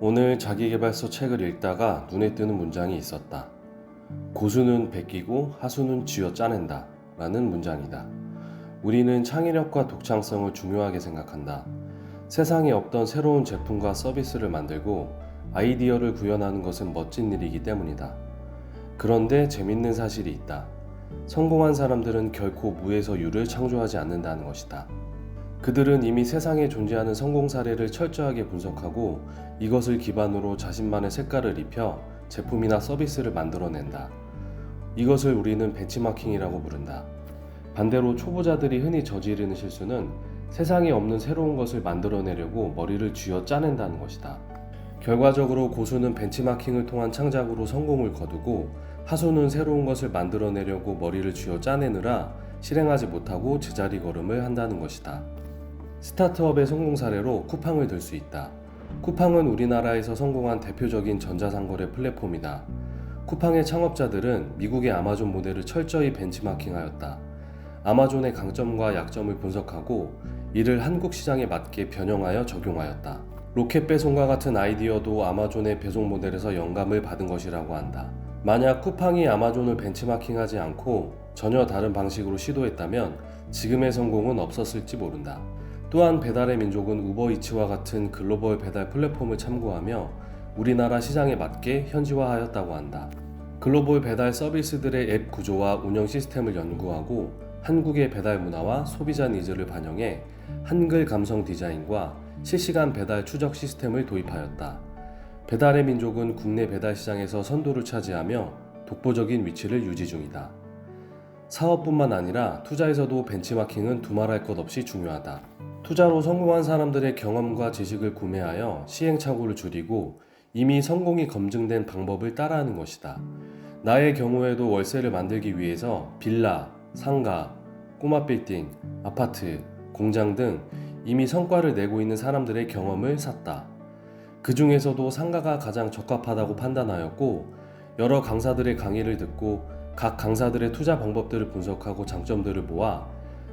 오늘 자기계발서 책을 읽다가 눈에 뜨는 문장이 있었다. 고수는 베끼고 하수는 쥐어 짜낸다. 라는 문장이다. 우리는 창의력과 독창성을 중요하게 생각한다. 세상에 없던 새로운 제품과 서비스를 만들고 아이디어를 구현하는 것은 멋진 일이기 때문이다. 그런데 재밌는 사실이 있다. 성공한 사람들은 결코 무에서 유를 창조하지 않는다는 것이다. 그들은 이미 세상에 존재하는 성공 사례를 철저하게 분석하고 이것을 기반으로 자신만의 색깔을 입혀 제품이나 서비스를 만들어낸다. 이것을 우리는 벤치마킹이라고 부른다. 반대로 초보자들이 흔히 저지르는 실수는 세상에 없는 새로운 것을 만들어내려고 머리를 쥐어 짜낸다는 것이다. 결과적으로 고수는 벤치마킹을 통한 창작으로 성공을 거두고 하수는 새로운 것을 만들어내려고 머리를 쥐어 짜내느라 실행하지 못하고 제자리 걸음을 한다는 것이다. 스타트업의 성공 사례로 쿠팡을 들 수 있다. 쿠팡은 우리나라에서 성공한 대표적인 전자상거래 플랫폼이다. 쿠팡의 창업자들은 미국의 아마존 모델을 철저히 벤치마킹하였다. 아마존의 강점과 약점을 분석하고 이를 한국 시장에 맞게 변형하여 적용하였다. 로켓 배송과 같은 아이디어도 아마존의 배송 모델에서 영감을 받은 것이라고 한다. 만약 쿠팡이 아마존을 벤치마킹하지 않고 전혀 다른 방식으로 시도했다면 지금의 성공은 없었을지 모른다. 또한 배달의 민족은 우버이츠와 같은 글로벌 배달 플랫폼을 참고하며 우리나라 시장에 맞게 현지화하였다고 한다. 글로벌 배달 서비스들의 앱 구조와 운영 시스템을 연구하고 한국의 배달 문화와 소비자 니즈를 반영해 한글 감성 디자인과 실시간 배달 추적 시스템을 도입하였다. 배달의 민족은 국내 배달 시장에서 선도를 차지하며 독보적인 위치를 유지 중이다. 사업뿐만 아니라 투자에서도 벤치마킹은 두말할 것 없이 중요하다. 투자로 성공한 사람들의 경험과 지식을 구매하여 시행착오를 줄이고 이미 성공이 검증된 방법을 따라하는 것이다. 나의 경우에도 월세를 만들기 위해서 빌라, 상가, 꼬마 빌딩, 아파트, 공장 등 이미 성과를 내고 있는 사람들의 경험을 샀다. 그 중에서도 상가가 가장 적합하다고 판단하였고, 여러 강사들의 강의를 듣고 각 강사들의 투자 방법들을 분석하고 장점들을 모아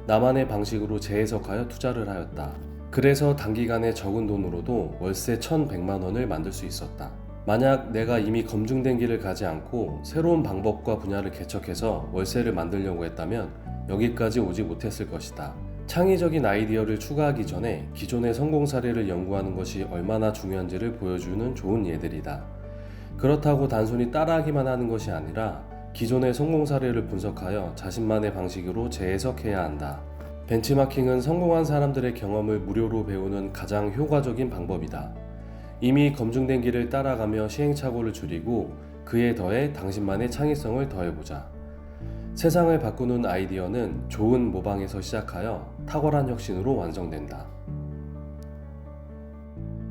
나만의 방식으로 재해석하여 투자를 하였다. 그래서 단기간에 적은 돈으로도 월세 1,100만 원을 만들 수 있었다. 만약 내가 이미 검증된 길을 가지 않고 새로운 방법과 분야를 개척해서 월세를 만들려고 했다면 여기까지 오지 못했을 것이다. 창의적인 아이디어를 추가하기 전에 기존의 성공 사례를 연구하는 것이 얼마나 중요한지를 보여주는 좋은 예들이다. 그렇다고 단순히 따라하기만 하는 것이 아니라 기존의 성공 사례를 분석하여 자신만의 방식으로 재해석해야 한다. 벤치마킹은 성공한 사람들의 경험을 무료로 배우는 가장 효과적인 방법이다. 이미 검증된 길을 따라가며 시행착오를 줄이고 그에 더해 당신만의 창의성을 더해보자. 세상을 바꾸는 아이디어는 좋은 모방에서 시작하여 탁월한 혁신으로 완성된다.